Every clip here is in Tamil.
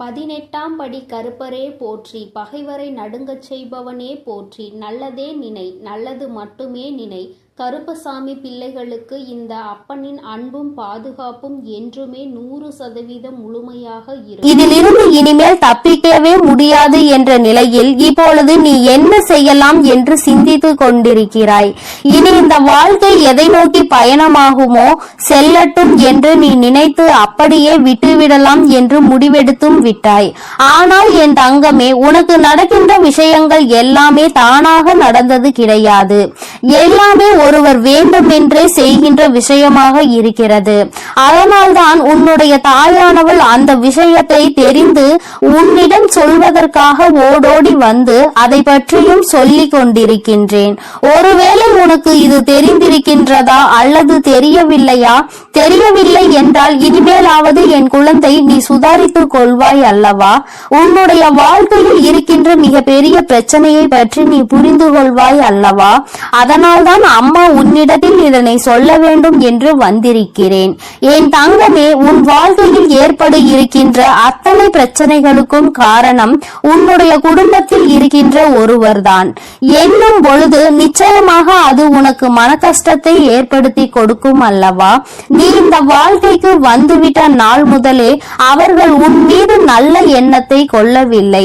பதினெட்டாம் படி கருப்பரே போற்றி பகைவரை நடுங்கச் செய்பவனே போற்றி நல்லதே நினை நல்லது மட்டுமே நினை. கருப்பசாமி பிள்ளைகளுக்கு இந்த அப்பனின் அன்பும் பாதுகாப்பும் என்றுமே நூறு சதவீதம் முழுமையாக இருக்கும் இதிலிருந்து இனிமேல் தப்பிக்கவே முடியாது என்ற நிலையில் இப்பொழுது நீ என்ன செய்யலாம் என்று சிந்தித்துக் கொண்டிருக்கிறாய். இனி இந்த வாழ்க்கை எதை நோக்கி பயணமாகுமோ செல்லட்டும் என்று நீ நினைத்து அப்படியே விட்டுவிடலாம் என்று முடிவெடுத்தும் விட்டாய். ஆனால் என் தங்கமே உனக்கு நடக்கின்ற விஷயங்கள் எல்லாமே தானாக நடந்தது கிடையாது. எல்லாமே ஒருவர் வேண்டுமென்றே செய்கின்ற விஷயமாக இருக்கிறது. அதனால்தான் உன்னுடைய தாயானவள் அந்த விஷயத்தை தெரிந்து உன்னிடம் சொல்வதற்காக ஓடோடி வந்து அதை பற்றியும் சொல்லிக் கொண்டிருக்கின்றேன். ஒருவேளை உனக்கு இது தெரிந்திருக்கின்றதா அல்லது தெரியவில்லையா? தெரியவில்லை என்றால் இனிமேலாவது என் குழந்தை நீ சுதாரித்துக் கொள்வாய் அல்லவா? உன்னுடைய வாழ்க்கையில் இருக்கின்ற மிக பெரிய பிரச்சனையை பற்றி நீ புரிந்து கொள்வாய் அல்லவா? அதனால்தான் அம்மா அம்மா உன்னிடத்தில் இதனை சொல்ல வேண்டும் என்று வந்திருக்கிறேன். என் தங்கமே உன் வாழ்க்கையில் ஏற்பட இருக்கின்ற அத்தனை பிரச்சனைகளுக்கும் காரணம் உன்னுடைய குடும்பத்தில் இருக்கின்ற ஒருவர்தான். என்னும் பொழுது நிச்சயமாக அது உனக்கு மன கஷ்டத்தை ஏற்படுத்தி கொடுக்கும் அல்லவா? நீ இந்த வாழ்க்கைக்கு வந்துவிட்ட நாள் முதலே அவர்கள் உன் மீது நல்ல எண்ணத்தை கொள்ளவில்லை.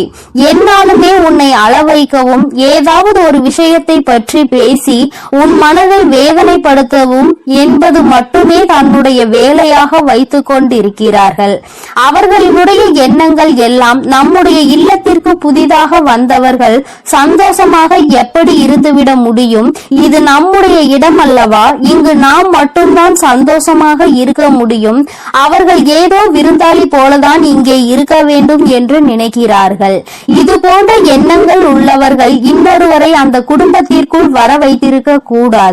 என்னாலுமே உன்னை அளவைக்கவும் ஏதாவது ஒரு விஷயத்தை பற்றி பேசி உன் மனதை வேதனைப்படுத்தவும் என்பது மட்டுமே தன்னுடைய வேலையாக வைத்துக் கொண்டிருக்கிறார்கள். அவர்களுடைய எண்ணங்கள் எல்லாம் நம்முடைய இல்லத்திற்கு புதிதாக வந்தவர்கள் சந்தோஷமாக எப்படி இருந்துவிட முடியும்? இது நம்முடைய இடம் அல்லவா? இங்கு நாம் மட்டும்தான் சந்தோஷமாக இருக்க முடியும். அவர்கள் ஏதோ விருந்தாளி போலதான் இங்கே இருக்க வேண்டும் என்று நினைக்கிறார்கள். இது போன்ற எண்ணங்கள் உள்ளவர்கள் இன்னொருவரை அந்த குடும்பத்திற்குள் வர வைத்திருக்க கூடாது.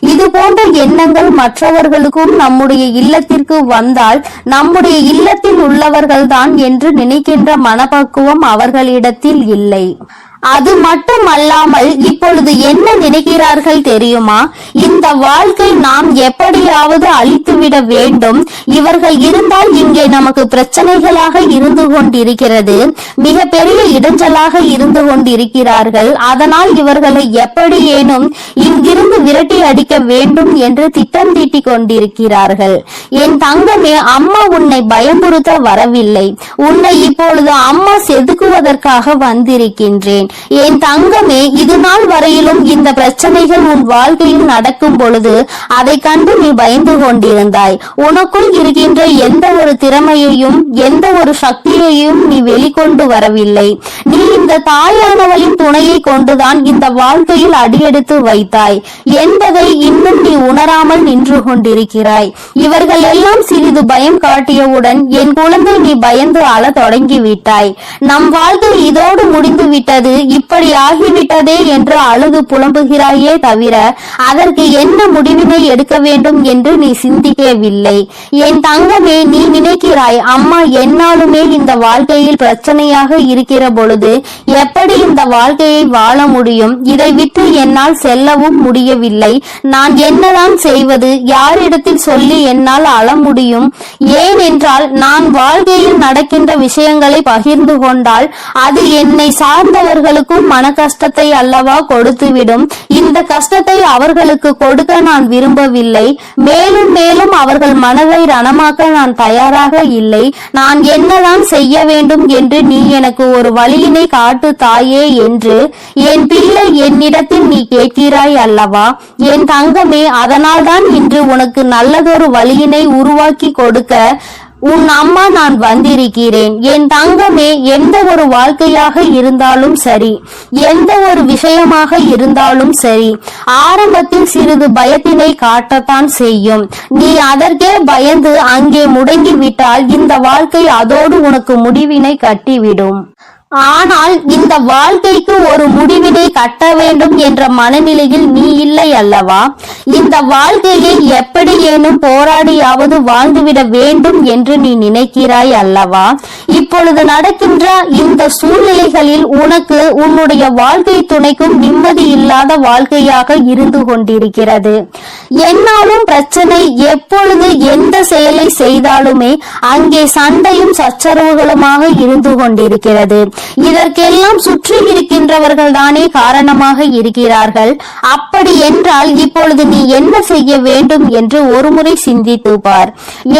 இது போன்ற எண்ணங்கள் மற்றவர்களுக்கும் நம்முடைய இல்லத்திற்கு வந்தால் நம்முடைய இல்லத்தில் உள்ளவர்கள்தான் என்று நினைக்கின்ற மனப்பக்குவம் அவர்களிடத்தில் இல்லை. அது மட்டுமல்லாமல் இப்பொழுது என்ன நினைக்கிறார்கள் தெரியுமா? இந்த வாழ்க்கை நாம் எப்படியாவது அழித்துவிட வேண்டும். இவர்கள் இருந்தால் இங்கே நமக்கு பிரச்சனைகளாக இருந்து கொண்டிருக்கிறது. மிக பெரிய இடைஞ்சலாக இருந்து கொண்டிருக்கிறார்கள். அதனால் இவர்களை எப்படியேனும் இங்கிருந்து விரட்டி அடிக்க வேண்டும் என்று திட்டம் தீட்டிக் கொண்டிருக்கிறார்கள். என் தங்கமே அம்மா உன்னை பயமுறுத்த வரவில்லை. உன்னை இப்பொழுது அம்மா செதுக்கு செதுக்குவதற்காக வந்திருக்கின்றேன். என் தங்கமே இது நாள் வரையிலும் இந்த பிரச்சனைகள் உன் வாழ்க்கையில் நடக்கும் பொழுது அதை கண்டு நீ பயந்து கொண்டிருந்தாய். உனக்குள் இருக்கின்ற எந்த ஒரு திறமையையும் எந்த ஒரு சக்தியையும் நீ வெளிக்கொண்டு வரவில்லை. நீ இந்த தாயானவளின் துணையை கொண்டுதான் இந்த வாழ்க்கையில் அடியெடுத்து வைத்தாய். என்பதை இன்னும் நீ உணராமல் நின்று கொண்டிருக்கிறாய். இவர்கள் எல்லாம் சிறிது பயம் காட்டியவுடன் என் குழந்தை நீ பயந்து அழ தொடங்கிவிட்டாய். நம் வாழ் வாழ்க்கை இதோடு முடிந்து விட்டது இப்படி ஆகிவிட்டதே என்று அழுது புலம்புகிறாயே தவிர அதற்கு என்ன முடிவினை எடுக்க வேண்டும் என்று நீ சிந்திக்கவில்லை. என் தங்கமே நீ நினைக்கிறாய் அம்மா என்னாலுமே இந்த வாழ்க்கையில் பிரச்சனையாக இருக்கிற பொழுது எப்படி இந்த வாழ்க்கையை வாழ முடியும்? இதை விட்டு என்னால் செல்லவும் முடியவில்லை. நான் என்னதான் செய்வது? யாரிடத்தில் சொல்லி என்னால் அழ முடியும்? ஏன் என்றால் நான் வாழ்க்கையில் நடக்கின்ற விஷயங்களை பகிர்ந்து கொண்டால் அது என்னை சார்ந்தவர்களுக்கும் மன கஷ்டத்தை அல்லவா கொடுத்துவிடும். இந்த கஷ்டத்தை அவர்களுக்கு கொடுக்க நான் விரும்பவில்லை. மேலும் மேலும் அவர்கள் மனதை ரணமாக்க நான் தயாராக இல்லை. நான் என்னதான் செய்ய வேண்டும் என்று நீ எனக்கு ஒரு வழியினை காட்டு தாயே என்று. என் பிள்ளை என்னிடத்தில் நீ கேட்கிறாய் அல்லவா? என் தங்கமே அதனால்தான் இன்று உனக்கு நல்லதொரு வழியினை உருவாக்கி கொடுக்க உன் அம்மா நான் வந்திருக்கிறேன். என் தங்கமே எந்த ஒரு வாழ்க்கையாக இருந்தாலும் சரி. எந்த ஒரு விஷயமாக இருந்தாலும் சரி. ஆரம்பத்தில் சிறிது பயத்தினை காட்டத்தான் செய்யும். நீ அதற்கே பயந்து அங்கே முடங்கி விட்டால் இந்த வாழ்க்கை அதோடு உனக்கு முடிவினை கட்டிவிடும். ஆனால் இந்த வாழ்க்கைக்கு ஒரு முடிவினை கட்ட வேண்டும் என்ற மனநிலையில் நீ இல்லை அல்லவா? இந்த வாழ்க்கையை எப்படியேனும் போராடியாவது வாழ்ந்துவிட வேண்டும் என்று நீ நினைக்கிறாய் அல்லவா? இப்பொழுது நடக்கின்ற இந்த சூழ்நிலைகளில் உனக்கு உன்னுடைய வாழ்க்கை துணைக்கும் நிம்மதி இல்லாத வாழ்க்கையாக இருந்து கொண்டிருக்கிறது. என்னாலும் பிரச்சனை எப்பொழுது எந்த செயலை செய்தாலுமே அங்கே சண்டையும் சச்சரவுகளுமாக இருந்து கொண்டிருக்கிறது. இதற்கெல்லாம் சுற்றி இருக்கின்றவர்கள் தானே காரணமாக இருக்கிறார்கள். அப்படி என்றால் இப்பொழுது நீ என்ன செய்ய வேண்டும் என்று ஒருமுறை சிந்தித்து பார்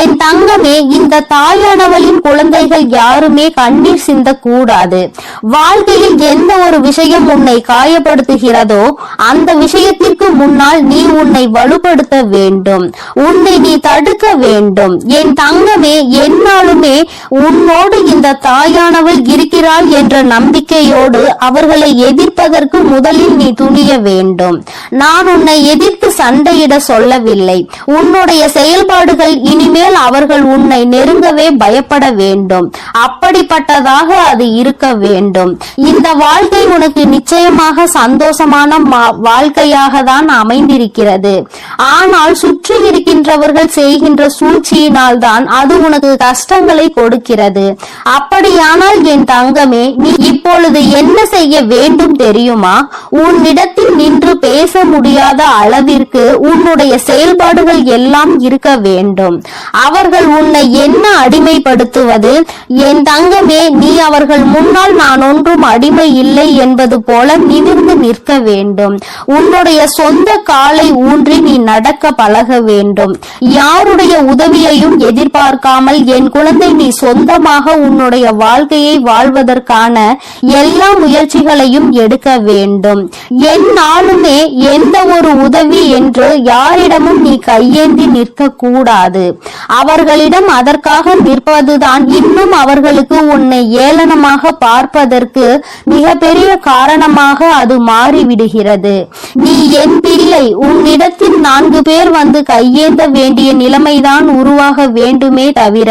என் தங்கமே இந்த தாயானவளின் குழந்தைகள் யாருமே கண்ணீர் சிந்தக்கூடாது. வாழ்க்கையில் எந்த ஒரு விஷயம் உன்னை காயப்படுத்துகிறதோ அந்த விஷயத்திற்கு முன்னால் நீ உன்னை வலுப்படுத்த வேண்டும். உன்னை நீ தடுக்க வேண்டும். என் தங்கமே என்னாலுமே உன்னோடு இந்த தாயானவள் இருக்கிறாள் என்ற நம்பிக்கையோடு அவர்களை எதிர்ப்பதற்கு முதலில் நீ துணிய வேண்டும். நான் உன்னை எதிர்த்து சண்டையிட சொல்லவில்லை. உன்னுடைய செயல்பாடுகள் இனிமேல் அவர்கள் உன்னை நெருங்கவே பயப்பட வேண்டும். அப்படிப்பட்டதாக அது இருக்க வேண்டும். இந்த வாழ்க்கை உனக்கு நிச்சயமாக சந்தோஷமான வாழ்க்கையாக தான் அமைந்திருக்கிறது. ஆனால் சுற்றி இருக்கின்றவர்கள் செய்கின்ற சூழ்ச்சியினால் தான் அது உனக்கு கஷ்டங்களை கொடுக்கிறது. அப்படியானால் என் தங்கமே நீ இப்பொழுது என்ன செய்ய வேண்டும் தெரியுமா? உன்னிடத்தில் நின்று பேச முடியாத அளவிற்கு உன்னுடைய செயல்பாடுகள் எல்லாம் இருக்க வேண்டும். அவர்கள் உன்னை என்ன அடிமைப்படுத்துவது? என் தங்கமே நீ அவர்கள் முன்னால் நான் ஒன்றும் அடிமை இல்லை என்பது போல நிமிர்ந்து நிற்க வேண்டும். உன்னுடைய சொந்த காலை ஊன்றி நீ நடக்க பழக வேண்டும். யாருடைய உதவியையும் எதிர்பார்க்காமல் என் குழந்தை நீ சொந்தமாக உன்னுடைய வாழ்க்கையை வாழ்வதற்கான எல்லா முயற்சிகளையும் எடுக்க வேண்டும். என்னாலுமே எந்த ஒரு உதவி என்று யாரிடமும் நீ கையேந்தி நிற்க கூடாது அவர்களிடம் அதற்காக நிற்பதுதான். இன்னும் அவர்களுக்கு உன்னை ஏளனமாக பார்ப்பதற்கு மிகப்பெரிய காரணமாக அது மாறிவிடுகிறது. நீ என் பிள்ளை. உன்னிடத்தில் நான்கு பேர் வந்து கையேந்த வேண்டிய நிலைமைதான் உருவாக வேண்டுமே தவிர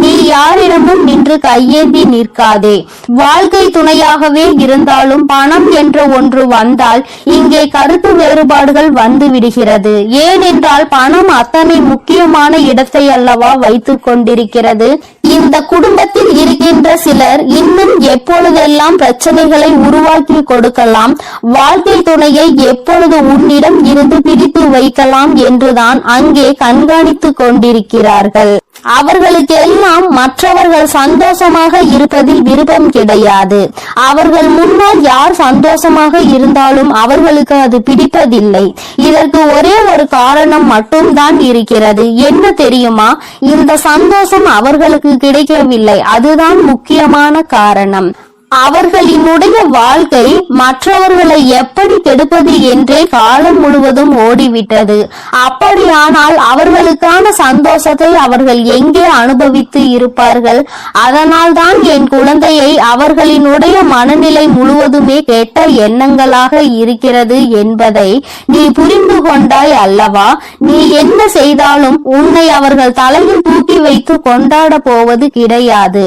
நீ யாரிடமும் நின்று கையேந்தி நிற்காதே. வாழ்க்கை துணையாகவே இருந்தாலும் பணம் என்ற ஒன்று வந்தால் இங்கே கருத்து வேறுபாடுகள் வந்துவிடும். விடுகிறது. ஏனென்றால் பணம் அத்தனை முக்கியமான இடத்தை அல்லவா வைத்துக் கொண்டிருக்கிறது. இந்த குடும்பத்தில் இருக்கின்ற சிலர் இன்னும் எப்பொழுதெல்லாம் பிரச்சனைகளை உருவாக்கி கொடுக்கலாம் வாழ்க்கை துணையை எப்பொழுது உன்னிடம் இருந்து பிரித்து வைக்கலாம் என்றுதான் அங்கே கண்காணித்துக் கொண்டிருக்கிறார்கள். அவர்களுக்கெல்லாம் மற்றவர்கள் சந்தோஷமாக இருப்பதில் விருப்பம் கிடையாது. அவர்கள் முன்னால் யார் சந்தோஷமாக இருந்தாலும் அவர்களுக்கு அது பிடிப்பதில்லை. இதற்கு ஒரே ஒரு காரணம் மட்டும்தான் இருக்கிறது. என்ன தெரியுமா? இந்த சந்தோஷம் அவர்களுக்கு கிடைக்கவில்லை. அதுதான் முக்கியமான காரணம். அவர்களினுடைய வாழ்க்கை மற்றவர்களை எப்படி கெடுப்பது என்றே காலம் முழுவதும் ஓடிவிட்டது. அப்படியானால் அவர்களுக்கான சந்தோஷத்தை அவர்கள் எங்கே அனுபவித்து இருப்பார்கள்? அதனால்தான் என் குழந்தையை அவர்களினுடைய மனநிலை முழுவதுமே கெட்ட எண்ணங்களாக இருக்கிறது என்பதை நீ புரிந்து கொண்டாய் அல்லவா? நீ என்ன செய்தாலும் உன்னை அவர்கள் தலையில் தூக்கி வைத்து கொண்டாட போவது கிடையாது.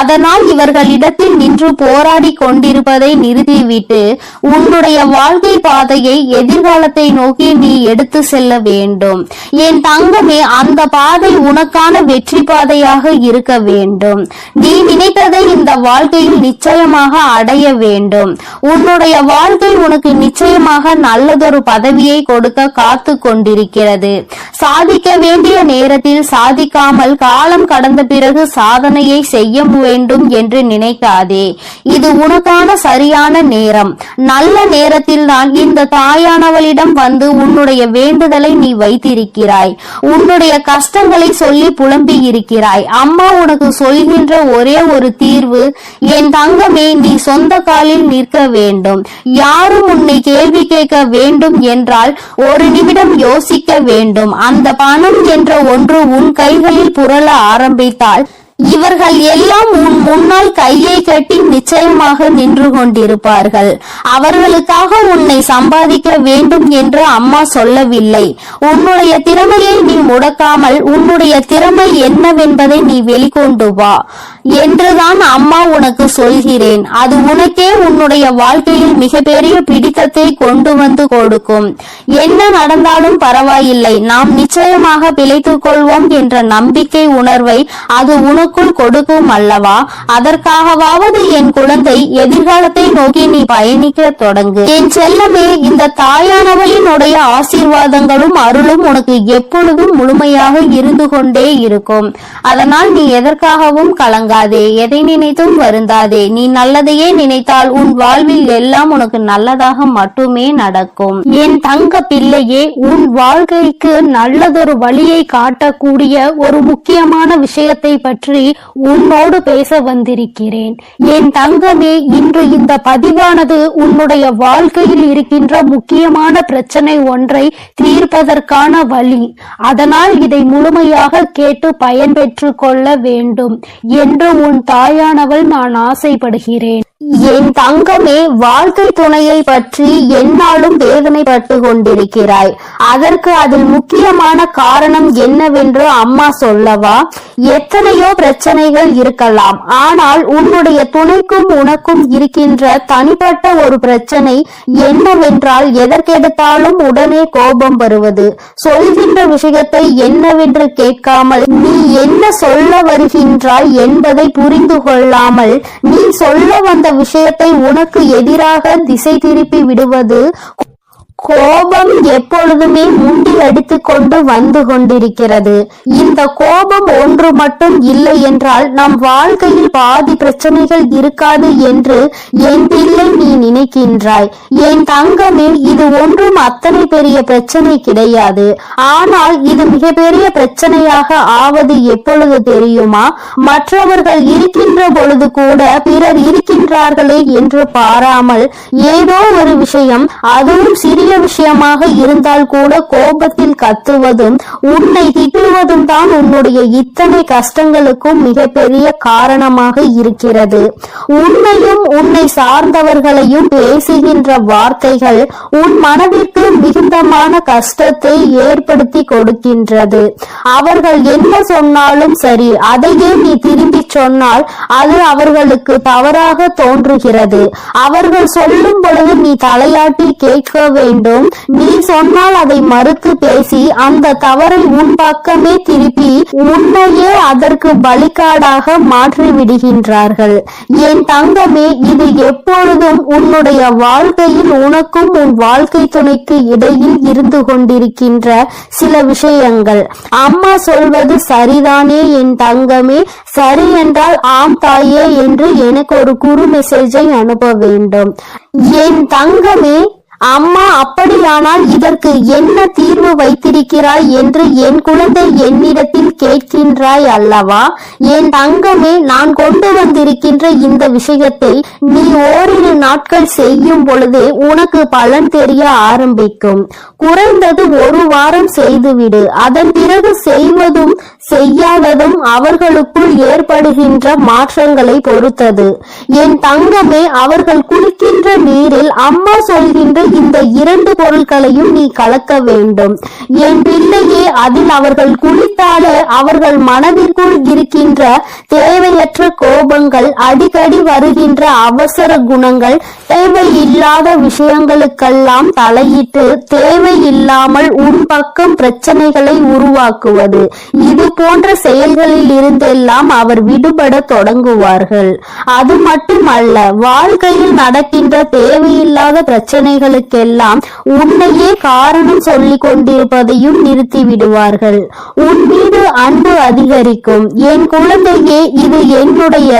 அதனால் இவர்களிடத்தில் நின்று போராடி கொண்டிருப்பதை நிறுத்திவிட்டு உன்னுடைய வாழ்க்கை பாதையை எதிர்காலத்தை நோக்கி நீ எடுத்து செல்ல வேண்டும். என் தங்கமே அந்த பாதை உனக்கான வெற்றி பாதையாக இருக்க வேண்டும். நீ நினைத்ததை இந்த வாழ்க்கையில் நிச்சயமாக அடைய வேண்டும். உன்னுடைய வாழ்க்கை உனக்கு நிச்சயமாக நல்லதொரு பதவியை கொடுக்க காத்து கொண்டிருக்கிறது. சாதிக்க வேண்டிய நேரத்தில் சாதிக்காமல் காலம் கடந்த பிறகு சாதனையை செய்ய வேண்டும் என்று நினைக்காதே. இது உனக்கான சரியான நேரம். நல்ல நேரத்தில் தான் இந்த தாயானவளிடம் வந்து உன்னுடைய வேண்டுதலை நீ வைத்திருக்கிறாய். உன்னுடைய கஷ்டங்களை சொல்லி புலம்பி இருக்கிறாய். அம்மா உனக்கு சொல்கின்ற ஒரே ஒரு தீர்வு என் தங்கமே நீ சொந்த காலில் நிற்க வேண்டும். யாரும் உன்னை கேள்வி கேட்க வேண்டும் என்றால் ஒரு நிமிடம் யோசிக்க வேண்டும். அந்த பணம் என்ற ஒன்று உன் கைகளில் புரள ஆரம்பித்தால் இவர்கள் எல்லாம் உன் முன்னால் கையை கட்டி நிச்சயமாக நின்று கொண்டிருப்பார்கள். அவர்களுக்காக உன்னை சம்பாதிக்க வேண்டும் என்று அம்மா சொல்லவில்லை. உன்னுடைய திறமையை நீ முடக்காமல் உன்னுடைய திறமை என்னவென்பதை நீ வெளிக்கொண்டு வா என்றுதான் அம்மா உனக்கு சொல்கிறேன். அது உனக்கே உன்னுடைய வாழ்க்கையில் மிகப்பெரிய பிடித்தத்தை கொண்டு வந்து கொடுக்கும். என்ன நடந்தாலும் பரவாயில்லை. நாம் நிச்சயமாக பிழைத்துக் கொள்வோம் என்ற நம்பிக்கை உணர்வை அது உனக்குள் கொடுக்கும் அல்லவா? அதற்காகவாவது என் குழந்தை எதிர்காலத்தை நோக்கி நீ பயணிக்க தொடங்கு. என் செல்லமே இந்த தாயானவளினுடைய ஆசீர்வாதங்களும் அருளும் உனக்கு எப்பொழுதும் முழுமையாக இருந்து கொண்டே இருக்கும். அதனால் நீ எதற்காகவும் கலங்காதே எதை நினைத்தும் வருந்தாதே. நீ நல்லதையே நினைத்தால் உன் வாழ்வில் எல்லாம் உனக்கு நல்லதாக மட்டுமே நடக்கும். என் தங்க பிள்ளையே உன் வாழ்க்கைக்கு நல்லதொரு வழியை காட்டக்கூடிய ஒரு முக்கியமான விஷயத்தை பற்றி பற்றி உன்னோடு பேச வந்திருக்கிறேன். என் தங்கமே இன்று இந்த பதிவானது உன்னுடைய வாழ்க்கையில் இருக்கின்ற முக்கியமான பிரச்சனை ஒன்றை தீர்ப்பதற்கான வழி. அதனால் இதை முழுமையாக கேட்டு பயன்பெற்று கொள்ள வேண்டும். என்று உன் தாயானவள் நான் ஆசைப்படுகிறேன். என் தங்கமே வாழ்க்கை துணையை பற்றி என்னாலும் வேதனைப்பட்டு கொண்டிருக்கிறாய். அதற்கு அதில் முக்கியமான காரணம் என்னவென்று அம்மா சொல்லவா? எத்தனையோ பிரச்சனைகள் இருக்கலாம். ஆனால் உன்னுடைய துணைக்கும் உனக்கும் இருக்கின்ற தனிப்பட்ட ஒரு பிரச்சனை என்னவென்றால் எதற்கெடுத்தாலும் உடனே கோபம் வருவது. சொல்கின்ற விஷயத்தை என்னவென்று கேட்காமல் நீ என்ன சொல்ல வருகின்றாய் என்பதை புரிந்து கொள்ளாமல் நீ சொல்ல வந்த விஷயத்தை உனக்கு எதிராக திசை திருப்பி விடுவது கோபம் எப்பொழுதுமே முண்டி அடித்து கொண்டு வந்து கொண்டிருக்கிறது. இந்த கோபம் ஒன்று மட்டும் இல்லை என்றால் நம் வாழ்க்கையில் பாதி பிரச்சனைகள் இருக்காது என்று என் பிள்ளை நீ நினைக்கின்றாய். என் தங்கமே இது ஒன்றும் அத்தனை பெரிய பிரச்சனை கிடையாது. ஆனால் இது மிகப்பெரிய பிரச்சனையாக ஆவது எப்பொழுது தெரியுமா? மற்றவர்கள் இருக்கின்ற பொழுது கூட பிறர் இருக்கின்றார்களே என்று பாராமல் ஏதோ ஒரு விஷயம் அதுவும் சிறிய விஷயமாக இருந்தால் கூட கோபத்தில் கத்துவதும் உன்னை திட்டுவதும் தான் உன்னுடைய இத்தனை கஷ்டங்களுக்கும் மிகப்பெரிய காரணமாக இருக்கிறது. உன்னையும் உன்னை சார்ந்தவர்களையும் பேசுகின்ற வார்த்தைகள் உன் மனதிற்கு மிகுந்தமான கஷ்டத்தை ஏற்படுத்தி கொடுக்கின்றது. அவர்கள் என்ன சொன்னாலும் சரி அதையே நீ திரும்பி சொன்னால் அது அவர்களுக்கு தவறாக தோன்றுகிறது. அவர்கள் சொல்லும் பொழுது நீ தலையாட்டி கேட்க வேண்டும். நீ சொன்னால் அதை மறுத்து பேசி அந்த தவறை உன் பக்கமே திருப்பி உன்னையே அதற்கு பலிக்காடாக மாற்றி விடுகின்றார்கள் என் தங்கமே இது எப்பொழுதும் உன்னுடைய வாழ்க்கையில் உனக்கும் உன் வாழ்க்கை துணைக்கு இடையில் இருந்து கொண்டிருக்கின்ற சில விஷயங்கள். அம்மா சொல்வது சரிதானே என் தங்கமே? சரி என்றால் ஆம் தாயே என்று எனக்கு ஒரு குறு மெசேஜை அனுப்ப வேண்டும். என் தங்கமே அம்மா அப்படியானால் இதற்கு என்ன தீர்வு வைத்திருக்கிறாய் என்று என் குழந்தை என்னிடத்தில் கேட்கின்றாய் அல்லவா? என் தங்கமே நான் கொண்டு வந்திருக்கின்ற இந்த விஷயத்தை நீ ஓரிரு நாட்கள் செய்யும் பொழுதே உனக்கு பலன் தெரிய ஆரம்பிக்கும். குறைந்தது ஒரு வாரம் செய்துவிடு. அதன் பிறகு செய்வதும் செய்யாததும் அவர்களுக்குள் ஏற்படுகின்ற மாற்றங்களை பொறுத்தது. என் தங்கமே அவர்கள் குளிக்கின்ற நீரில் அம்மா சொல்கின்ற இந்த இரண்டு பொருட்களையும் நீ கலக்க வேண்டும். என் பிள்ளையே அதில் அவர்கள் குளித்தாலே அவர்கள் மனதிற்குள் இருக்கின்ற தேவையற்ற கோபங்கள் அடிக்கடி வருகின்ற அவசர குணங்கள் தேவையில்லாத விஷயங்களுக்கெல்லாம் தலையிட்டு தேவையில்லாமல் உன் பக்கம் பிரச்சனைகளை உருவாக்குவது. இது போன்ற செயல்களில் இருந்தெல்லாம் அவர் விடுபட தொடங்குவார்கள். அது மட்டுமல்ல வாழ்க்கையில் நடக்கின்ற தேவையில்லாத பிரச்சனைகள் செயல்களுக்கெல்லாம் உன்னையே காரணம் சொல்லிக் கொண்டிருப்பதையும் நிறுத்தி விடுவார்கள் உன் மீது அன்பு அதிகரிக்கும். என் குழந்தையே இது என்னுடைய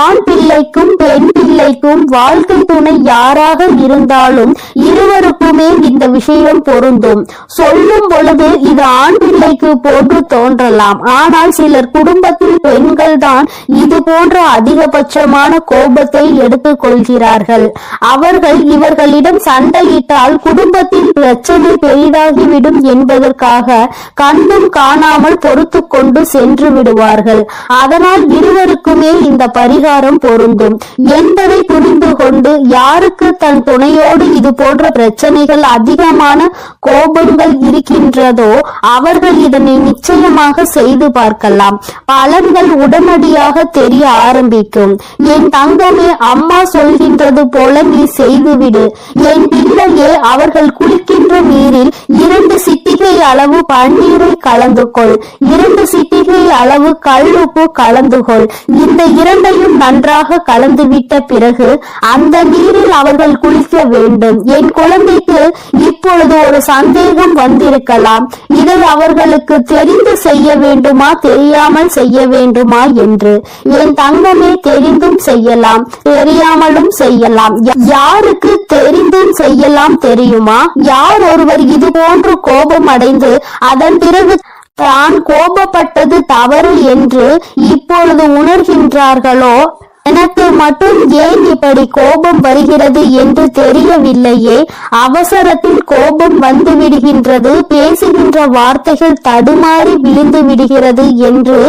ஆண் பிள்ளைக்கும் பெண் பிள்ளைக்கும் வாழ்க்கை துணை யாராக இருந்தாலும் இருவருக்குமே இந்த விஷயம் பொருந்தும். சொல்லும் பொழுது இது ஆண் பிள்ளைக்கு போன்று தோன்றலாம். ஆனால் சிலர் குடும்பத்தில் பெண்கள் தான் இது போன்ற அதிகபட்சமான கோபத்தை எடுத்துக் கொள்கிறார்கள். அவர்கள் இவர்களிடம் சண்டை சண்டையிட்டால் குடும்பத்தின் பிரச்சனை பெரிதாகிவிடும் என்பதற்காக கண்டும் காணாமல் பொறுத்து கொண்டு சென்று விடுவார்கள். அதனால் இருவருக்குமே இந்த பரிகாரம் பொருந்தும். என்பதை புரிந்து கொண்டு யாருக்கு தன் துணையோடு இது போன்ற பிரச்சனைகள் அதிகமான கோபங்கள் இருக்கின்றதோ அவர்கள் இதனை நிச்சயமாக செய்து பார்க்கலாம். பலன்கள் உடனடியாக தெரிய ஆரம்பிக்கும். என் தங்கமே அம்மா சொல்கின்றது போல நீ செய்துவிடு. என் இல்லையே அவர்கள் குளிக்கின்ற நீரில் இரண்டு சிட்டிகை அளவு பன்னீரை கலந்து கொள். இரண்டு சிட்டிகை அளவு கல்லுப்பு கலந்து கொள். இந்த இரண்டையும் நன்றாக கலந்துவிட்ட பிறகு அந்த நீரில் அவர்கள் குளிக்க வேண்டும். என் குழந்தைக்கு இப்பொழுது ஒரு சந்தேகம் வந்திருக்கலாம். இதை அவர்களுக்கு தெரிந்து செய்ய வேண்டுமா தெரியாமல் செய்ய வேண்டுமா என்று. என் தங்கமே தெரிந்தும் செய்யலாம் தெரியாமலும் செய்யலாம். யாருக்கு தெரிந்தும் கையெல்லாம் தெரியுமா? யார் ஒருவர் இது போன்று கோபம் அடைந்து அதன் பிறகு தான் கோபப்பட்டது தவறு என்று இப்பொழுது உணர்கின்றார்களோ? எனக்கு மட்டும் ஏன் இப்படி கோபம் வருகிறது என்று தெரியவில்லையே. அவசரத்தில் கோபம் வந்து விடுகின்றது பேசுகின்ற வார்த்தைகள் தடுமாறி விழுந்து விடுகிறது என்று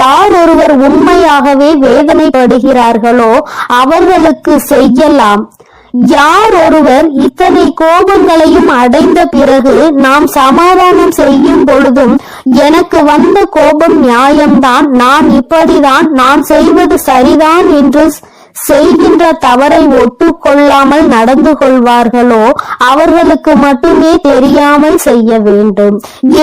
யார் ஒருவர் உண்மையாகவே வேதனைப்படுகிறார்களோ அவர்களுக்கு செய்யலாம். யார் ஒருவர் இத்தனை கோபங்களையும் அடைந்த பிறகு நாம் சமாதானம் செய்யும் பொழுதும் எனக்கு வந்த கோபம் நியாயம்தான் நான் இப்படிதான் நான் செய்வது சரிதான் என்று செய்கின்ற தவறை ஒட்டுக்கொள்ளாமல் நடந்து கொள்வார்களோ அவர்களுக்கு மட்டுமே தெரியாமல் செய்ய வேண்டும்.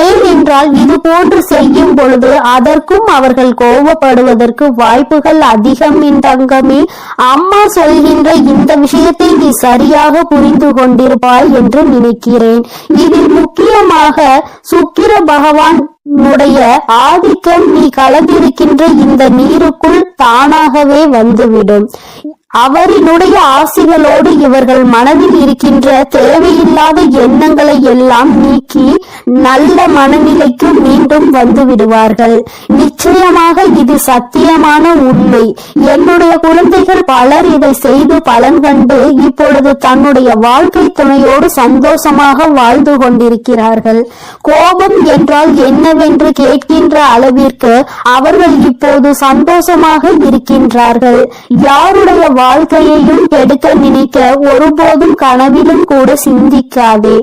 ஏனென்றால் இது போன்று செய்யும் பொழுது அதற்கும் அவர்கள் கோபப்படுவதற்கு வாய்ப்புகள் அதிகம் என் தங்கமே அம்மா சொல்கின்ற இந்த விஷயத்தை நீ சரியாக புரிந்து கொண்டிருப்பாய் என்று நினைக்கிறேன். இதில் முக்கியமாக சுக்கிர பகவான் உன்னுடைய ஆதிக்கம் நீ கலந்திருக்கின்ற இந்த நீருக்குள் தானாகவே வந்துவிடும். அவரினுடைய ஆசிகளோடு இவர்கள் மனதில் இருக்கின்ற தேவையில்லாத எண்ணங்களை எல்லாம் நீக்கி நல்ல மனநிலைக்கு மீண்டும் வந்து விடுவார்கள். நிச்சயமாக இது சத்தியமான உண்மை. என்னுடைய குழந்தைகள் பலர் இதை செய்து பலன் கண்டு இப்பொழுது தன்னுடைய வாழ்க்கை துணையோடு சந்தோஷமாக வாழ்ந்து கொண்டிருக்கிறார்கள். கோபம் என்றால் என்னவென்று கேட்கின்ற அளவிற்கு அவர்கள் இப்போது சந்தோஷமாக இருக்கின்றார்கள். யாருடைய வாழ்க்கையையும் கெடுக்க நினைக்க ஒருபோதும் கனவிலும் கூட சிந்திக்காதே.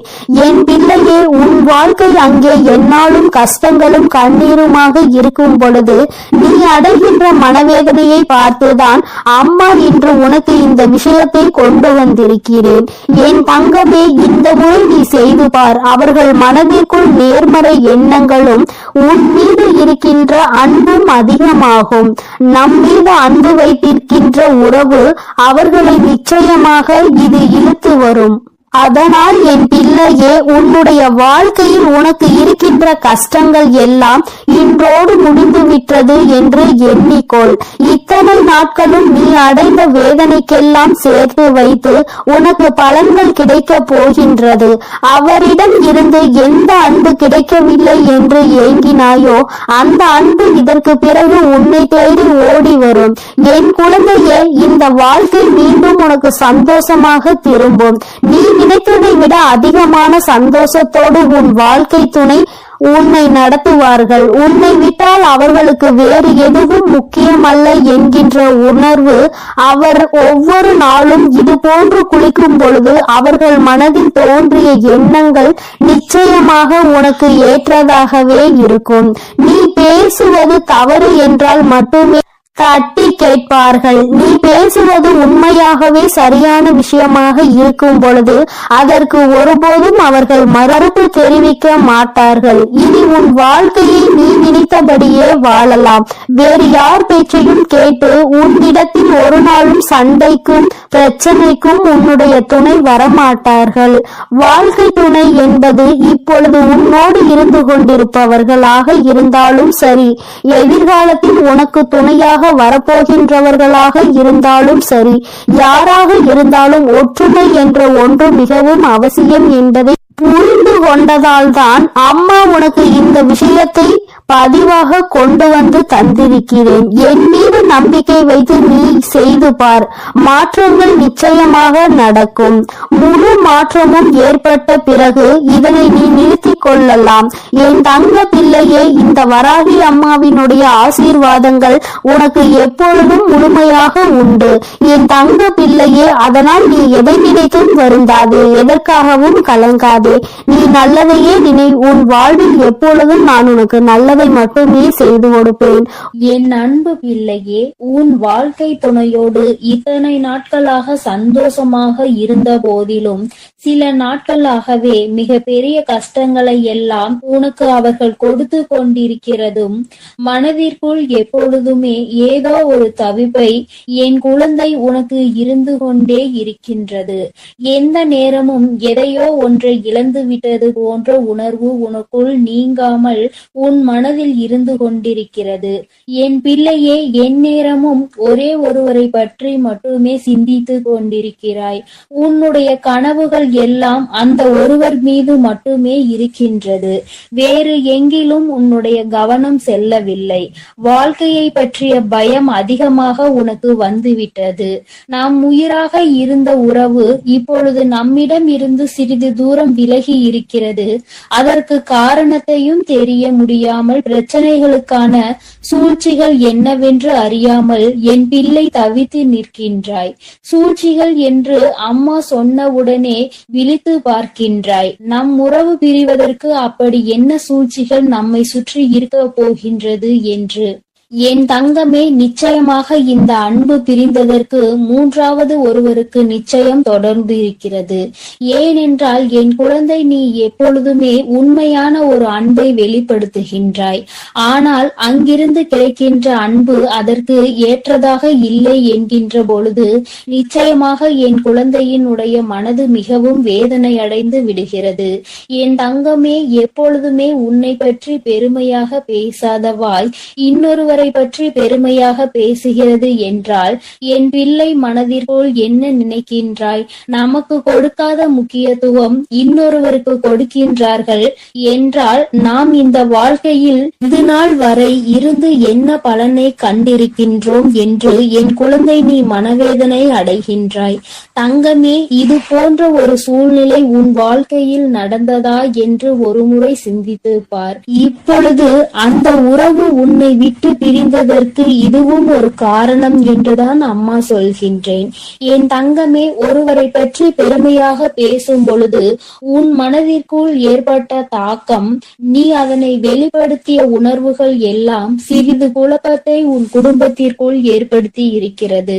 என் பிள்ளையே உன் வாழ்க்கை அங்கே என்னாலும் கஷ்டங்களும் கண்ணீருமாக இருக்கும் பொழுது நீ அடைகின்ற மனவேதனையை பார்த்துதான் அம்மா இன்று உனக்கு இந்த விஷயத்தை கொண்டு வந்திருக்கிறேன். என் தங்கமே இந்த முறை நீ செய்து பார். அவர்கள் மனதிற்குள் நேர்மறை எண்ணங்களும் உன் மீது இருக்கின்ற அன்பும் அதிகமாகும். நம் மீது அன்பு வைத்திருக்கின்ற உறவு அவர்களை நிச்சயமாக இது இழுத்து வரும். அதனால் என் பிள்ளையே உன்னுடைய வாழ்க்கையில் உனக்கு இருக்கின்ற கஷ்டங்கள் எல்லாம் இன்றோடு முடிந்து விட்டது என்று எண்ணிக்கொள். இத்தனை நாட்களும் நீ அடைந்த வேதனைக்கெல்லாம் சேர்த்து வைத்து உனக்கு பலன்கள் கிடைக்க போகின்றது. அவரிடம் இருந்து எந்த அன்பு கிடைக்கவில்லை என்று ஏங்கினாயோ அந்த அன்பு இதற்கு பிறகு உன்னை தேடி ஓடி வரும். என் குழந்தையே இந்த வாழ்க்கை மீண்டும் உனக்கு சந்தோஷமாக திரும்பும். நீ நினைத்ததை விட அதிகமான சந்தோஷத்தோடு உன் வாழ்க்கை துணை உன்னை நடத்துவார்கள். உன்னை விட்டால் அவர்களுக்கு வேறு எதுவும் முக்கியமல்ல என்கின்ற உணர்வு அவர் ஒவ்வொரு நாளும் இது போன்று குளிக்கும் பொழுது அவர்கள் மனதில் தோன்றிய எண்ணங்கள் நிச்சயமாக உனக்கு ஏற்றதாகவே இருக்கும். நீ பேசுவது தவறு என்றால் மட்டுமே தட்டி கேட்பார்கள். நீ பேசுவது உண்மையாகவே சரியான விஷயமாக இருக்கும் பொழுது அதற்கு ஒருபோதும் அவர்கள் மறுப்பு தெரிவிக்க மாட்டார்கள். இனி உன் வாழ்க்கையை நீ நினைத்தபடியே வாழலாம். வேறு யார் பேச்சையும் கேட்டு உன்னிடத்தில் ஒரு நாளும் சண்டைக்கும் பிரச்சனைக்கும் உன்னுடைய துணை வரமாட்டார்கள். வாழ்க்கை துணை என்பது இப்பொழுது உன்னோடு இருந்து கொண்டிருப்பவர்களாக இருந்தாலும் சரி எதிர்காலத்தில் உனக்கு துணையாக வரப்போகின்றவர்களாக இருந்தாலும் சரி யாராக இருந்தாலும் ஒற்றுமை என்ற ஒன்று மிகவும் அவசியம் என்பதை புரிந்து கொண்டதால்தான் அம்மா உனக்கு இந்த விஷயத்தை பதிவாக கொண்டு வந்து தந்திருக்கிறேன். என் மீது நம்பிக்கை வைத்து நீ செய்து பார். மாற்றங்கள் நிச்சயமாக நடக்கும். முழு மாற்றமும் ஏற்பட்ட பிறகு இதனை நீ நிறுத்திக் கொள்ளலாம். என் தங்க பிள்ளையே இந்த வராகி அம்மாவினுடைய ஆசீர்வாதங்கள் உனக்கு எப்பொழுதும் முழுமையாக உண்டு. என் தங்க பிள்ளையே அதனால் நீ எதை நினைத்தும் வருந்தாதே எதற்காகவும் கலங்காதே. நீ நல்லதையே நினை உன் வாழ்வில் எப்பொழுதும் நான் உனக்கு நல்லதை மட்டுமே செய்து கொடுப்பேன். என் அன்பு பிள்ளையே உன் வாழ்க்கை துணையோடு இத்தனை நாட்களாக சந்தோஷமாக இருந்த போதிலும் சில நாட்களாகவே மிக பெரிய கஷ்டங்களை எல்லாம் உனக்கு அவர்கள் கொடுத்து கொண்டிருக்கிறதும் மனதிற்குள் எப்பொழுதுமே ஏதோ ஒரு தவிப்பை என் குழந்தை உனக்கு இருந்து கொண்டே இருக்கின்றது. எந்த நேரமும் எதையோ ஒன்றை இழந்து விட்டது போன்ற உணர்வு உனக்குள் நீங்காமல் உன் மன மனதில் இருந்து கொண்டிருக்கிறது. என் பிள்ளையே என் நேரமும் ஒரே ஒருவரை பற்றி மட்டுமே சிந்தித்து கொண்டிருக்கிறாய். உன்னுடைய கனவுகள் எல்லாம் அந்த ஒருவர் மீது மட்டுமே இருக்கின்றது. வேறு எங்கிலும் உன்னுடைய கவனம் செல்லவில்லை. வாழ்க்கையை பற்றிய பயம் அதிகமாக உனக்கு வந்துவிட்டது. நாம் உயிராக இருந்த உறவு இப்பொழுது நம்மிடம் இருந்து சிறிது தூரம் விலகி இருக்கிறது. அதற்கு காரணத்தையும் தெரிய முடியாமல் பிரச்சனைகளுக்கான சூழ்ச்சிகள் என்னவென்று அறியாமல் என் பிள்ளை தவித்து நிற்கின்றாய். சூழ்ச்சிகள் என்று அம்மா சொன்னவுடனே விழித்து பார்க்கின்றாய். நம் உறவு பிரிவதற்கு அப்படி என்ன சூழ்ச்சிகள் நம்மை சுற்றி இருக்க போகின்றது என்று. என் தங்கமே நிச்சயமாக இந்த அன்பு பிரிந்ததற்கு மூன்றாவது ஒருவருக்கு நிச்சயம் தொடர்ந்து இருக்கிறது. ஏனென்றால் என் குழந்தை நீ எப்பொழுதுமே உண்மையான ஒரு அன்பை வெளிப்படுத்துகின்றாய். ஆனால் அங்கிருந்து கிடைக்கின்ற அன்பு அதற்கு ஏற்றதாக இல்லை என்கின்ற பொழுது நிச்சயமாக என் குழந்தையினுடைய மனது மிகவும் வேதனை அடைந்து விடுகிறது. என் தங்கமே எப்பொழுதுமே உன்னை பற்றி பெருமையாக பேசாதவாய். இன்னொருவர் பற்றி பெருமையாக பேசுகிறது என்றால் என் பிள்ளை மனதிற்குள் என்ன நினைக்கின்றாய்? நமக்கு கொடுக்காத முக்கியத்துவம் இன்னொருவருக்கு கொடுக்கின்றார்கள் என்றால் நாம் இந்த வாழ்க்கையில் இது நாள் வரை இருந்து என்ன பலனை கண்டிருக்கின்றோம் என்று என் குழந்தை நீ மனவேதனை அடைகின்றாய். தங்கமே இது போன்ற ஒரு சூழ்நிலை உன் வாழ்க்கையில் நடந்ததா என்று ஒருமுறை சிந்தித்து பார். இப்பொழுது அந்த உறவு உன்னை விட்டு பிரிந்ததற்கு இதுவும் ஒரு காரணம் என்றுதான் அம்மா சொல்கின்றேன். என் தங்கமே ஒருவரை பற்றி பெருமையாக பேசும் பொழுது உன் மனதிற்குள் ஏற்பட்ட தாக்கம் நீ அதனை வெளிப்படுத்திய உணர்வுகள் எல்லாம் சிறிது குழப்பத்தை உன் குடும்பத்திற்குள் ஏற்படுத்தி இருக்கிறது.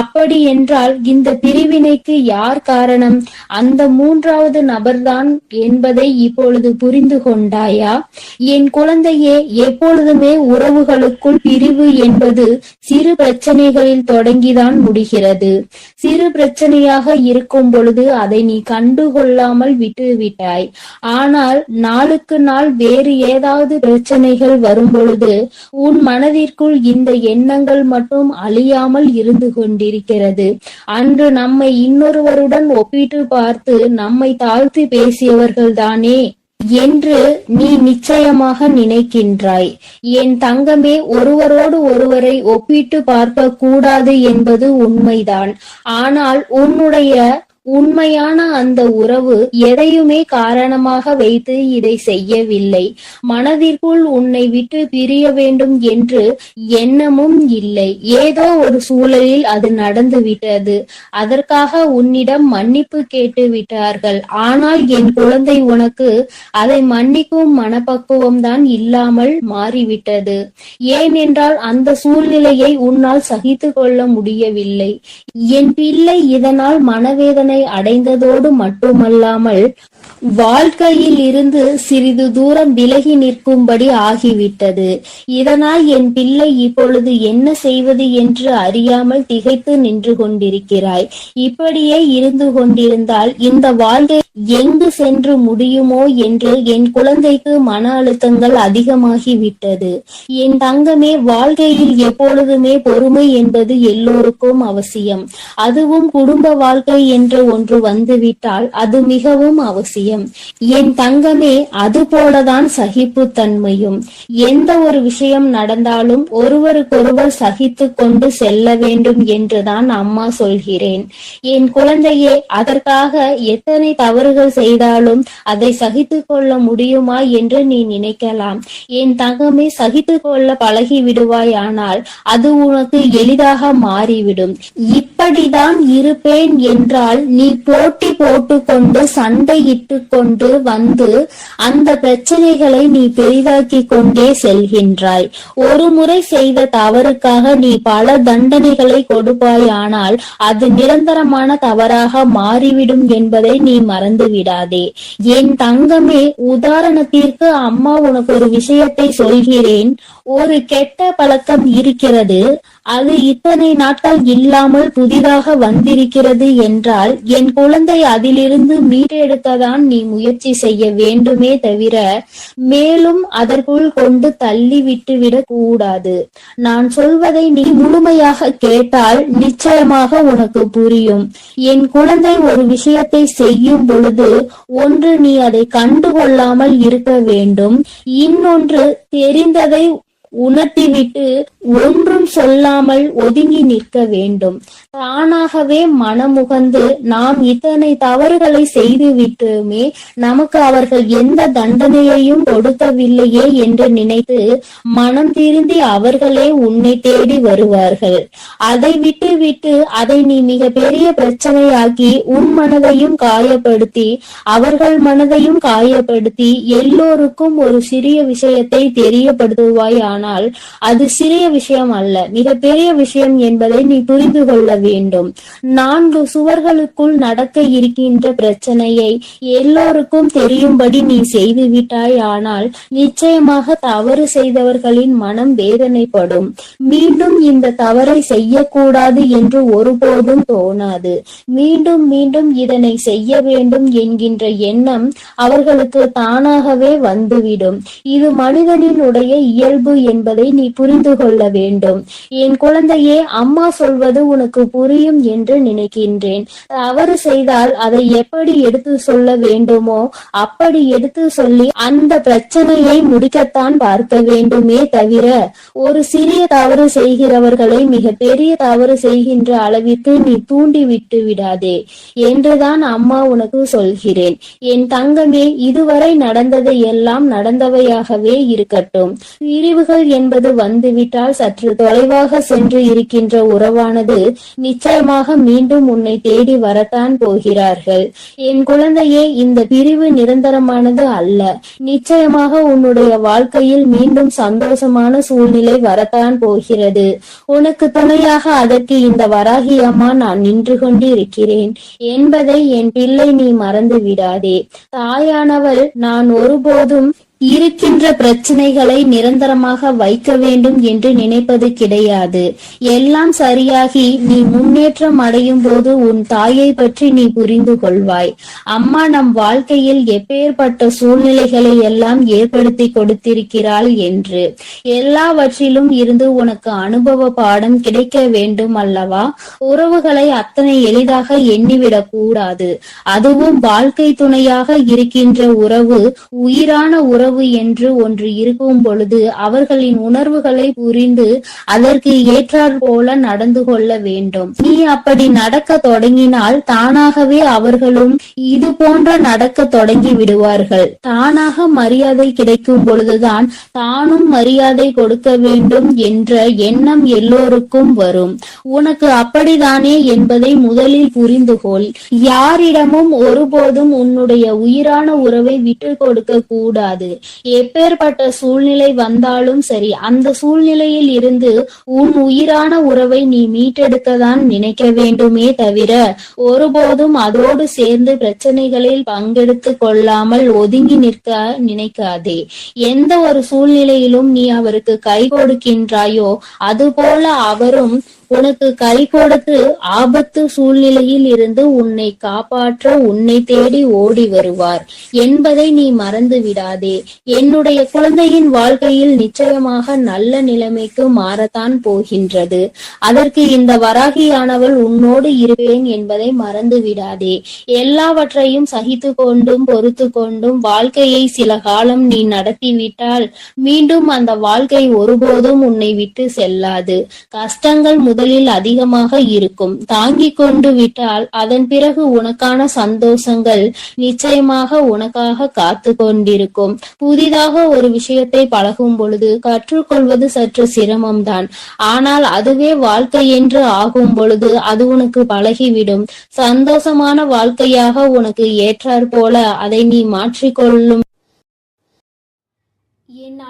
அப்படி என்றால் இந்த பிரிவினைக்கு யார் காரணம்? அந்த மூன்றாவது நபர்தான் என்பதை இப்பொழுது புரிந்து கொண்டாயா? என் குழந்தையே எப்பொழுதுமே உறவுகளுக்கு உறவுகளுக்குள் பிரிவு என்பது சிறு பிரச்சனைகளில் தொடங்கிதான் முடிகிறது. சிறு பிரச்சனையாக இருக்கும் பொழுது அதை நீ கண்டுகொள்ளாமல் விட்டு விட்டாய். ஆனால் நாளுக்கு நாள் வேறு ஏதாவது பிரச்சனைகள் வரும் பொழுது உன் மனதிற்குள் இந்த எண்ணங்கள் மட்டும் அழியாமல் இருந்து கொண்டிருக்கிறது. அன்று நம்மை இன்னொருவருடன் ஒப்பிட்டு பார்த்து நம்மை தாழ்த்தி பேசியவர்கள் தானே என்று நீ நிச்சயமாக நினைக்கின்றாய். என் தங்கமே ஒருவரோடு ஒருவரை ஒப்பிட்டு பார்க்க கூடாது என்பது உண்மைதான். ஆனால் உன்னுடைய உண்மையான அந்த உறவு எதையுமே காரணமாக வைத்து இதை செய்யவில்லை. மனதிற்குள் உன்னை விட்டு பிரிய வேண்டும் என்று எண்ணமும் இல்லை. ஏதோ ஒரு சூழலில் அது நடந்து விட்டது. அதற்காக உன்னிடம் மன்னிப்பு கேட்டு விட்டார்கள். ஆனால் என் குழந்தை உனக்கு அதை மன்னிக்கும் மனப்பக்குவம் தான் இல்லாமல் மாறிவிட்டது. ஏனென்றால் அந்த சூழ்நிலையை உன்னால் சகித்து கொள்ள முடியவில்லை. என் பிள்ளை இதனால் மனவேதனை அடைந்ததோடு மட்டுமல்லாமல் வாழ்க்கையில் இருந்து சிறிது தூரம் விலகி நிற்கும்படி ஆகிவிட்டது. இதனால் என் பிள்ளை இப்பொழுது என்ன செய்வது என்று அறியாமல் திகைத்து நின்று கொண்டிருக்கிறாய். இப்படியே இருந்து கொண்டிருந்தால் இந்த வாழ்க்கை எங்கு சென்று முடியுமோ என்று என் குழந்தைக்கு மன அழுத்தங்கள் அதிகமாகிவிட்டது. என் தங்கமே வாழ்க்கையில் எப்பொழுதுமே பொறுமை என்பது எல்லோருக்கும் அவசியம். அதுவும் குடும்ப வாழ்க்கை என்ற ஒன்று வந்துவிட்டால் அது மிகவும் அவசியம். முடியும் என் தங்கமே அது போலதான் சகிப்புத்தன்மையும். எந்த ஒரு விஷயம் நடந்தாலும் ஒருவருக்கொருவர் சகித்து கொண்டு செல்ல வேண்டும் என்றுதான் அம்மா சொல்கிறேன். என் குழந்தையே அதற்காக எத்தனை தவறுகள் செய்தாலும் அதை சகித்து கொள்ள முடியுமா என்று நீ நினைக்கலாம். என் தங்கமே சகித்து கொள்ள பழகி விடுவாய் ஆனால் அது உனக்கு எளிதாக மாறிவிடும். இப்படிதான் இருப்பேன் என்றால் நீ போட்டி போட்டுக்கொண்டு சண்டையிட்டு கொண்டு வந்து அந்த பிரச்சனைகளை நீ பெரிதாக்கி கொண்டே செல்கின்றாய். ஒரு முறை செய்த தவறுக்காக நீ பல தண்டனைகளை கொடுப்பாயானால் அது நிரந்தரமான தவறாக மாறிவிடும் என்பதை நீ மறந்து விடாதே என் தங்கமே உதாரணத்திற்கு அம்மா உனக்கு ஒரு விஷயத்தை சொல்கிறேன். ஒரு கெட்ட பழக்கம் இருக்கிறது அது இத்தனை நாட்கள் இல்லாமல் புதிதாக வந்திருக்கிறது என்றால் என் குழந்தை அதிலிருந்து மீட்டெடுக்கதான் நீ முயற்சி செய்ய வேண்டுமே தவிர மேலும் அதற்குள் கொண்டு தள்ளி விட்டுவிடக் கூடாது. நான் சொல்வதை நீ முழுமையாக கேட்டால் நிச்சயமாக உனக்கு புரியும். என் குழந்தை ஒரு விஷயத்தை செய்யும் பொழுது ஒன்று நீ அதை கண்டுகொள்ளாமல் இருக்க வேண்டும் இன்னொன்று தெரிந்ததை உணர்த்திவிட்டு ஒன்றும் சொல்லாமல் ஒதுங்கி நிற்க வேண்டும். தானாகவே மனமுகந்து நாம் இத்தனை தவறுகளை செய்து விட்டுமே நமக்கு அவர்கள் எந்த தண்டனையையும் கொடுக்கவில்லையே என்று நினைத்து மனம் திருந்தி அவர்களே உன்னை தேடி வருவார்கள். அதை விட்டு விட்டு அதை நீ மிக பெரிய பிரச்சனையாக்கி உன் மனதையும் காயப்படுத்தி அவர்கள் மனதையும் காயப்படுத்தி எல்லோருக்கும் ஒரு சிறிய விஷயத்தை தெரியப்படுத்துவாய் ஆனால் அது சிறிய விஷயம் அல்ல. மிக பெரிய விஷயம் என்பதை நீ புரிந்து கொள்ள வேண்டும். நான்கு சுவர்களுக்குள் நடக்க இருக்கின்ற பிரச்சனையை எல்லோருக்கும் தெரியும்படி நீ செய்து விட்டாய் ஆனால் நிச்சயமாக தவறு செய்தவர்களின் மனம் வேதனைப்படும். மீண்டும் இந்த தவறை செய்யக்கூடாது என்று ஒருபோதும் தோணாது. மீண்டும் மீண்டும் இதனை செய்ய வேண்டும் என்கின்ற எண்ணம் அவர்களுக்கு தானாகவே வந்துவிடும். இது மனிதனினுடைய இயல்பு என்பதை நீ புரிந்து கொள்ள வேண்டும். என் குழந்தையே அம்மா சொல்வது உனக்கு புரியும் என்று நினைக்கின்றேன். தவறு செய்தால் அதை எப்படி எடுத்து சொல்ல வேண்டுமோ அப்படி எடுத்து சொல்லி அந்த பிரச்சனையை முடிக்கத்தான் பார்க்க வேண்டுமே தவிர ஒரு சிறிய தவறு செய்கிறவர்களை மிக பெரிய தவறு செய்கின்ற அளவிற்கு நீ தூண்டி விட்டு விடாதே என்றுதான் அம்மா உனக்கு சொல்கிறேன். என் தங்கமே இதுவரை நடந்தது எல்லாம் நடந்தவையாகவே இருக்கட்டும். பிரிவுகள் என்பது வந்துவிட்டால் சற்று தொலைவாக சென்று இருக்கின்ற உறவானது நிச்சயமாக மீண்டும் உன்னை தேடி வரத்தான் போகிறார்கள். என் குழந்தையே இந்த பிரிவு நிரந்தரமானது அல்ல. நிச்சயமாக உன்னுடைய வாழ்க்கையில் மீண்டும் சந்தோஷமான சூழ்நிலை வரத்தான் போகிறது. உனக்கு துணையாக அதற்கு இந்த வராகி அம்மா நான் நின்று கொண்டு இருக்கிறேன் என்பதை என் பிள்ளை நீ மறந்து விடாதே தாயானவள் நான் ஒருபோதும் இருக்கின்ற பிரச்சனைகளை நிரந்தரமாக வைக்க வேண்டும் என்று நினைப்பது கிடையாது. எல்லாம் சரியாகி நீ முன்னேற்றம் அடையும் போது உன் தாயை பற்றி நீ புரிந்து கொள்வாய். அம்மா நம் வாழ்க்கையில் எப்பேற்பட்ட சூழ்நிலைகளை எல்லாம் ஏற்படுத்தி கொடுத்திருக்கிறாள் என்று. எல்லாவற்றிலும் இருந்து உனக்கு அனுபவ பாடம் கிடைக்க வேண்டும் அல்லவா? உறவுகளை அத்தனை எளிதாக எண்ணிவிடக் கூடாது. அதுவும் வாழ்க்கை துணையாக இருக்கின்ற உறவு உயிரான உறவு என்று ஒன்று இருக்கும் பொழுது அவர்களின் உணர்வுகளை புரிந்து அதற்கு ஏற்றாற் போல நடந்து கொள்ள வேண்டும். நீ அப்படி நடக்க தொடங்கினால் தானாகவே அவர்களும் இது போன்ற நடக்க தொடங்கி விடுவார்கள். தானாக மரியாதை கிடைக்கும் பொழுதுதான் தானும் மரியாதை கொடுக்க வேண்டும் என்ற எண்ணம் எல்லோருக்கும் வரும். உனக்கு அப்படிதானே என்பதை முதலில் புரிந்து கொள். யாரிடமும் ஒருபோதும் உன்னுடைய உயிரான உறவை விட்டு கொடுக்க கூடாது. எப்பேற்பட்ட சூழ்நிலை வந்தாலும் சரி அந்த சூழ்நிலையில் இருந்து உன் உயிரான உறவை நீ மீட்டெடுக்கதான் நினைக்க வேண்டுமே தவிர ஒருபோதும் அதோடு சேர்ந்து பிரச்சனைகளில் பங்கெடுத்து கொள்ளாமல் ஒதுங்கி நிற்க நினைக்காதே. எந்த ஒரு சூழ்நிலையிலும் நீ அவருக்கு கை கொடுக்கின்றாயோ அதுபோல அவரும் உனக்கு கை கொடுத்து ஆபத்து சூழ்நிலையில் இருந்து உன்னை காப்பாற்ற உன்னை தேடி ஓடி வருவார். என்பதை நீ மறந்து விடாதே. என்னுடைய குழந்தையின் வாழ்க்கையில் நிச்சயமாக நல்ல நிலைமைக்கு மாறத்தான் போகின்றது. அதற்கு இந்த வராகியானவள் உன்னோடு இருப்பேன் என்பதை மறந்து விடாதே. எல்லாவற்றையும் சகித்து கொண்டும் பொறுத்து கொண்டும் வாழ்க்கையை சில காலம் நீ நடத்திவிட்டால் மீண்டும் அந்த வாழ்க்கை ஒருபோதும் உன்னை விட்டு செல்லாது. கஷ்டங்கள் முதல் முதலில் அதிகமாக இருக்கும். தாங்கிக் கொண்டு விட்டால் அதன் பிறகு உனக்கான சந்தோஷங்கள் நிச்சயமாக உனக்காக காத்து கொண்டிருக்கும். புதிதாக ஒரு விஷயத்தை பழகும் பொழுது கற்றுக்கொள்வது சற்று சிரமம்தான். ஆனால் அதுவே வாழ்க்கை என்று ஆகும் பொழுது அது உனக்கு பழகிவிடும். சந்தோஷமான வாழ்க்கையாக உனக்கு ஏற்றாற் போல அதை நீ மாற்றிக்கொள்ளும் என்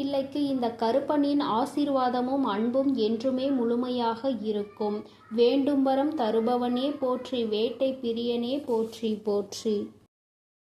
பிள்ளைக்கு இந்த கருப்பனின் ஆசீர்வாதமும் அன்பும் என்றுமே முழுமையாக இருக்கும். வேண்டும் வரம் தருபவனே போற்றி வேட்டை பிரியனே போற்றி போற்றி.